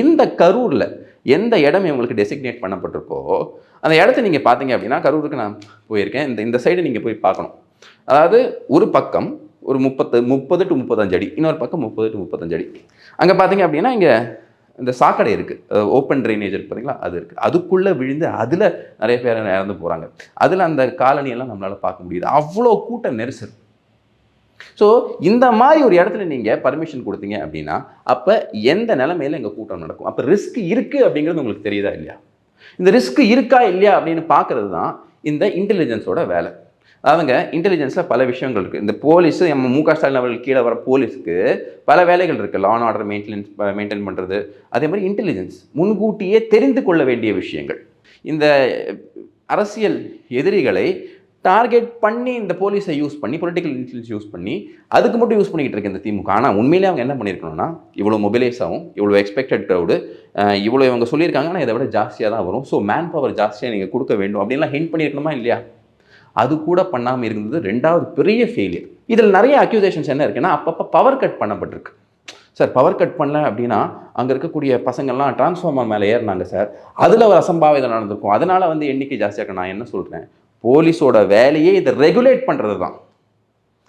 இந்த கரூரில் எந்த இடம் இவங்களுக்கு டெசிக்னேட் பண்ணப்பட்டிருக்கோ அந்த இடத்த நீங்கள் பார்த்தீங்க அப்படின்னா கரூருக்கு நான் போயிருக்கேன். இந்த இந்த சைடு நீங்கள் போய் பார்க்கணும். அதாவது ஒரு பக்கம் ஒரு முப்பத்து முப்பது டு முப்பத்தஞ்சு அடி இன்னொரு பக்கம் முப்பது டு முப்பத்தஞ்சு அடி. அங்கே பார்த்தீங்க அப்படின்னா இங்கே இந்த சாக்கடை இருக்குது ஓப்பன் ட்ரைனேஜ் இருக்குது பார்த்தீங்களா அது இருக்குது அதுக்குள்ளே விழுந்து அதில் நிறைய பேர் இறந்து போகிறாங்க அதில் அந்த காலனியெல்லாம் நம்மளால் பார்க்க முடியுது. அவ்வளோ கூட்ட நெரிசல். ஸோ இந்த மாதிரி ஒரு இடத்துல நீங்கள் பர்மிஷன் கொடுத்தீங்க அப்படின்னா அப்போ எந்த நிலமையில எங்கள் கூட்டம் நடக்கும்? அப்போ ரிஸ்க் இருக்குது அப்படிங்கிறது உங்களுக்கு தெரியுதா இல்லையா? இந்த ரிஸ்க் இருக்கா இல்லையா அப்படின்னு பார்க்குறது தான் இந்த இன்டெலிஜென்ஸோட வேலை. அவங்க இன்டெலிஜென்ஸில் பல விஷயங்கள் இருக்குது இந்த போலீஸ் நம்ம மு க ஸ்டாலின் அவர்கள் கீழே வர போலீஸுக்கு பல வேலைகள் இருக்குது law and order maintenance maintain பண்ணுறது அதே மாதிரி இன்டெலிஜென்ஸ் முன்கூட்டியே தெரிந்து கொள்ள வேண்டிய விஷயங்கள். இந்த அரசியல் எதிரிகளை டார்கெட் பண்ணி இந்த போலீஸை யூஸ் பண்ணி பொலிட்டிக்கல் இன்ஃப்ளூன்ஸ் யூஸ் பண்ணி அதுக்கு மட்டும் யூஸ் பண்ணிக்கிட்டு இருக்கு இந்த திமுக. ஆனால் உண்மையிலே அவங்க என்ன பண்ணியிருக்கணும்னா இவ்வளோ மொபிலைஸ் ஆகும் இவ்வளோ எக்ஸ்பெக்டட் க்ரௌடு இவ்வளோ இவங்க சொல்லியிருக்காங்க ஆனால் இதை விட ஜாஸ்தியாக தான் வரும். ஸோ மேன் பவர் ஜாஸ்தியாக நீங்கள் கொடுக்க வேண்டும். அப்படின்லாம் ஹெண்ட் பண்ணியிருக்கணுமா இல்லையா? அது கூட பண்ணாமல் இருந்தது ரெண்டாவது பெரிய ஃபெயிலியர் இதில் நிறைய அக்யூசேஷன்ஸ் என்ன இருக்குன்னா அப்பப்போ பவர் கட் பண்ணப்பட்டிருக்கு. சார் பவர் கட் பண்ணல அப்படின்னா அங்கே இருக்கக்கூடிய பசங்கள்லாம் டிரான்ஸ்ஃபார்மர் மேலே ஏறினாங்க சார் அதில் ஒரு அசம்பாவிதம் நடந்திருக்கும். அதனால் வந்து எண்ணிக்கை ஜாஸ்தியாக நான் என்ன சொல்கிறேன் போலீஸோட வேலையே இதை ரெகுலேட் பண்ணுறது தான்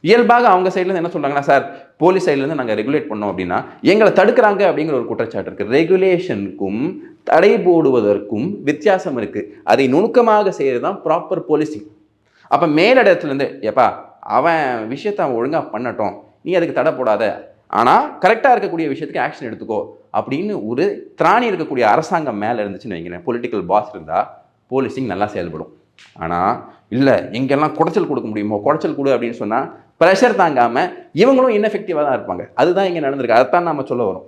இயல்பாக அவங்க சைட்லேருந்து என்ன சொல்கிறாங்கன்னா சார் போலீஸ் சைட்லேருந்து நாங்கள் ரெகுலேட் பண்ணோம் அப்படின்னா எங்களை தடுக்கிறாங்க அப்படிங்கிற ஒரு குற்றச்சாட்டு இருக்குது ரெகுலேஷனுக்கும் தடை போடுவதற்கும் வித்தியாசம் இருக்குது அதை நுணுக்கமாக செய்கிறது தான் ப்ராப்பர் போலீசிங் அப்போ மேலிடத்துலேருந்து ஏப்பா அவன் விஷயத்தை அவன் ஒழுங்காக பண்ணட்டும். நீ அதுக்கு தடை போடாத. ஆனால் கரெக்டாக இருக்கக்கூடிய விஷயத்துக்கு ஆக்ஷன் எடுத்துக்கோ அப்படின்னு ஒரு திராணி இருக்கக்கூடிய அரசாங்கம் மேலே இருந்துச்சுன்னு வைங்களேன். பொலிட்டிக்கல் பாஸ் இருந்தால் போலீசிங் நல்லா செயல்படும். ஆனால் இல்லை எங்கெல்லாம் குடைச்சல் கொடுக்க முடியுமோ? குடைச்சல் கொடு அப்படின்னு சொன்னால் ப்ரெஷர் தாங்காமல் இவங்களும் இன்எஃபெக்டிவாக தான் இருப்பாங்க. அதுதான் இங்கே நடந்திருக்கு. அதைத்தான் நம்ம சொல்ல வரோம்.